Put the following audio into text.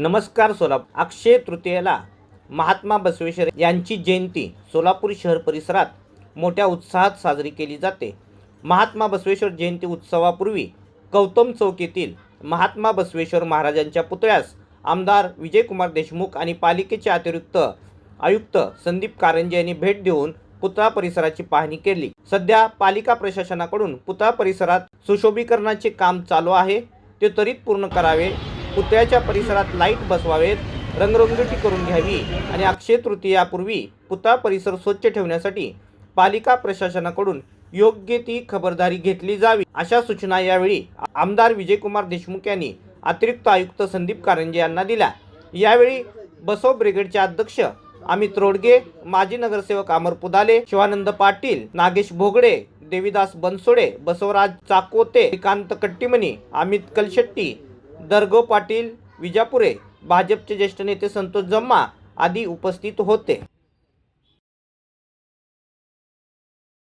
नमस्कार सोलापूर अक्षय तृतीयेला महात्मा बसवेश्वर यांची जयंती सोलापूर शहर परिसरात मोठ्या उत्साहात साजरी केली जाते. महात्मा बसवेश्वर जयंती उत्सवापूर्वी गौतम चौक येथील महात्मा बसवेश्वर महाराजांच्या पुतळ्यास आमदार विजयकुमार देशमुख आणि पालिकेचे अतिरिक्त आयुक्त संदीप कारंजे यांनी भेट देऊन पुतळा परिसराची पाहणी केली. सध्या पालिका प्रशासनाकडून पुतळा परिसरात सुशोभीकरणाचे काम चालू आहे. ते त्वरित पूर्ण करावे. पुतळ्याच्या परिसरात लाइट बसवावेत रंगरंगोटी करून घ्यावी आणि अक्षय तृतीयापूर्वी पुतळा परिसर स्वच्छ ठेवण्यासाठी पालिका प्रशासनाकडून योग्य ती खबरदारी घेतली जावी. अशा सूचना यावेळी आमदार विजयकुमार देशमुख यांनी अतिरिक्त आयुक्त संदीप कारंजे यांना दिल्या. यावेळी बसव ब्रिगेडचे अध्यक्ष अमित रोडगे माजी नगरसेवक अमर पुदाले शिवानंद पाटील नागेश भोगडे देविदास बनसोडे बसवराज चाकोते श्रीकांत कट्टीमणी अमित कलशेट्टी दर्गो पाटील विजापुरे भाजपचे ज्येष्ठ नेते संतोष जम्मा आदी उपस्थित होते.